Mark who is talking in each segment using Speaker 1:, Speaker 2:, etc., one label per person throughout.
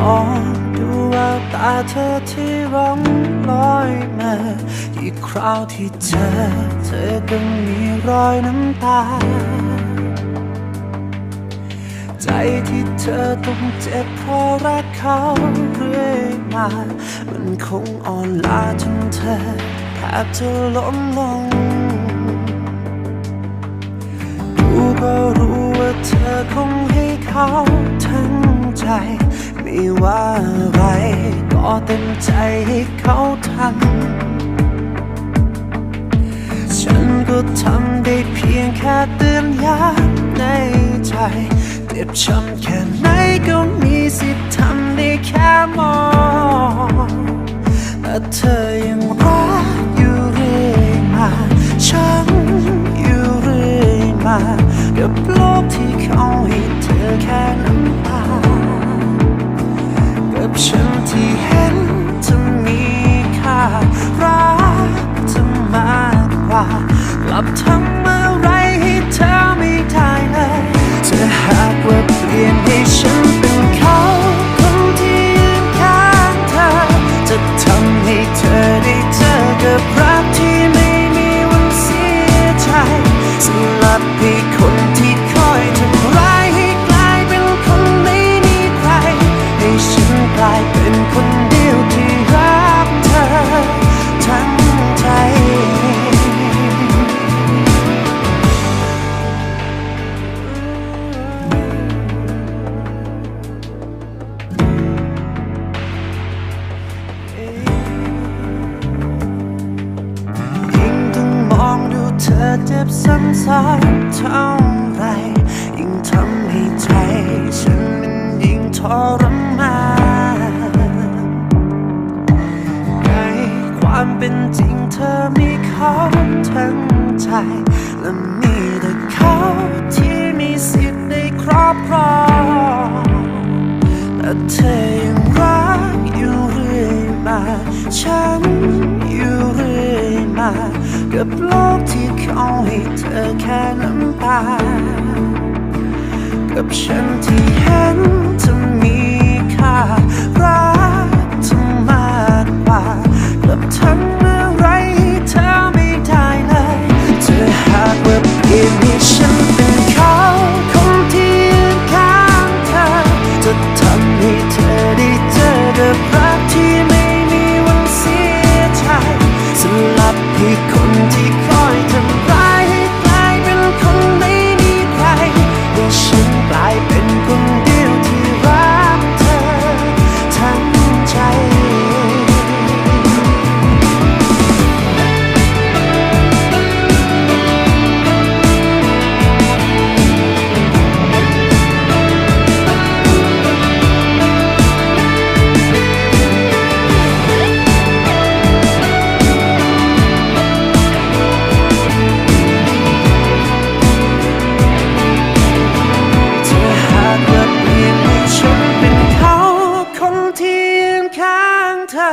Speaker 1: มองดูแววตาเธอที่ร้องลอยมา อีกคราวที่เจอเธอก็มีรอยน้ำตา ใจที่เธอต้องเจ็บเพราะรักเขาเรื่อยมา มันคงอ่อนล้าจนเธอแทบจะล้มลงดูก็รู้ว่าเธอคงให้เขา ไม่ว่าอะไรก็เต็มใจให้เขาทำฉันก็ทำได้เพียงแค่เตือนย้ำในใจเจ็บช้ำแค่ไหนก็มีสิทธิ์ทำได้แค่มองแต่เธอยังรักอยู่เรื่อยมาฉันอยู่เรื่อยมากับโลกที่เขา ทรมานในความเป็นจริงเธอมีเขาทั้งใจ และมีแต่เขาที่มีสิทธิ์ได้ครอบครองแต่เธอยังรักอยู่เรื่อยมา ฉันอยู่เรื่อยมา กับโลกที่เขาให้เธอแค่น้ำตากับฉันที่เห็นเธ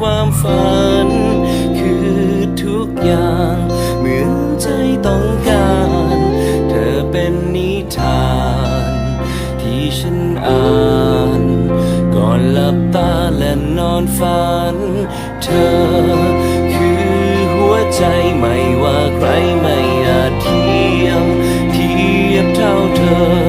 Speaker 1: ควา
Speaker 2: มฝัน คือทุกอย่าง เหมือนใจต้องการ เธอเป็นนิทาน ที่ฉันอ่าน ก่อนหลับตาและนอนฝัน เธอคือหัวใจไม่ว่าใครไม่อาจเทียมเทียบเท่าเธอ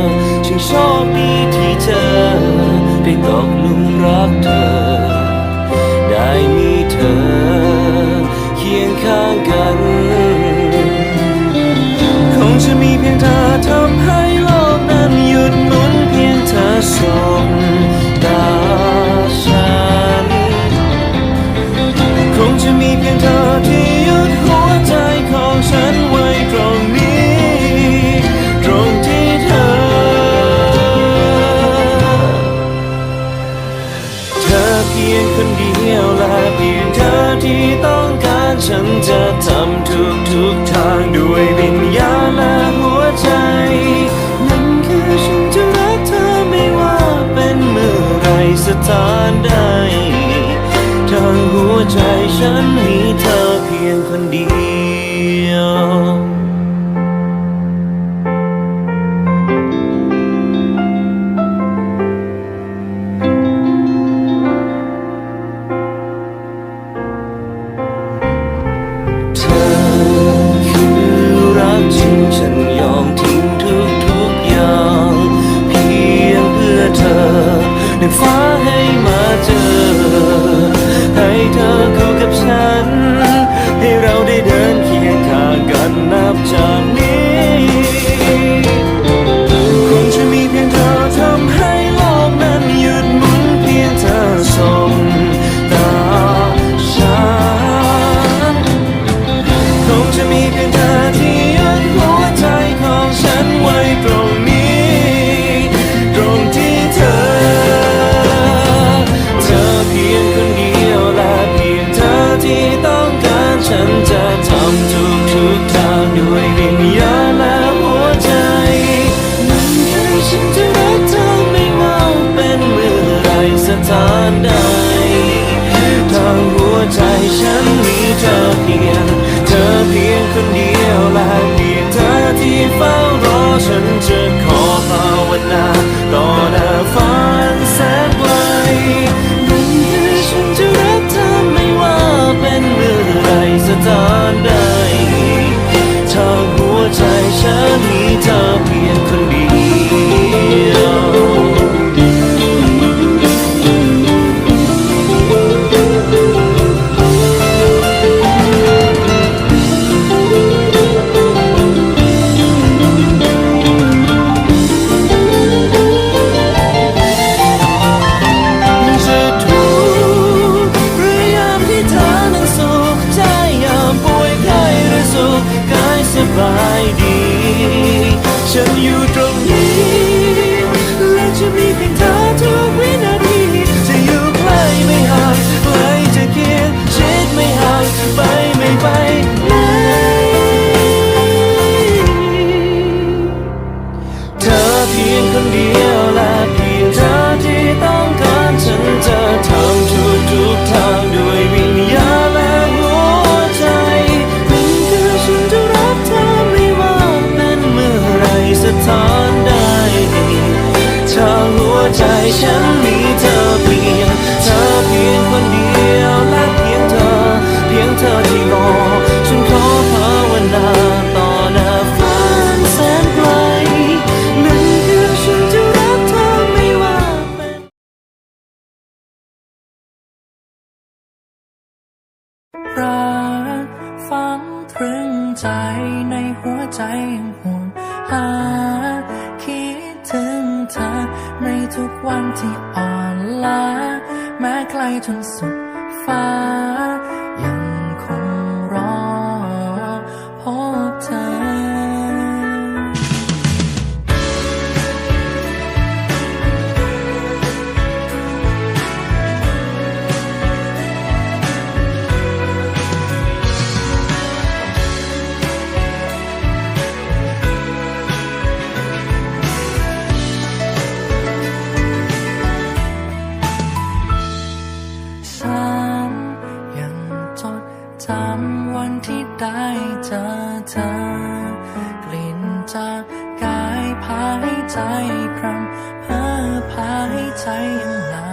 Speaker 2: างหัวใจฉันมีเธอเพียง เธอเพียงคนเดียวและเพียงเธอที่เฝ้ารอฉันจะขอภาวนาต่อหน้าฟ้าแสนไกลดังนี้ฉันจะรักเธอไม่ว่าเป็นเมื่อไรสถานใดถ้าหัวใจฉันมีเธ ธอกลิ่นจากกายพาให้ใจครำเพ้อพาให้ใจยังหลับ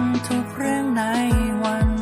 Speaker 2: ำทุกเรื่องในวัน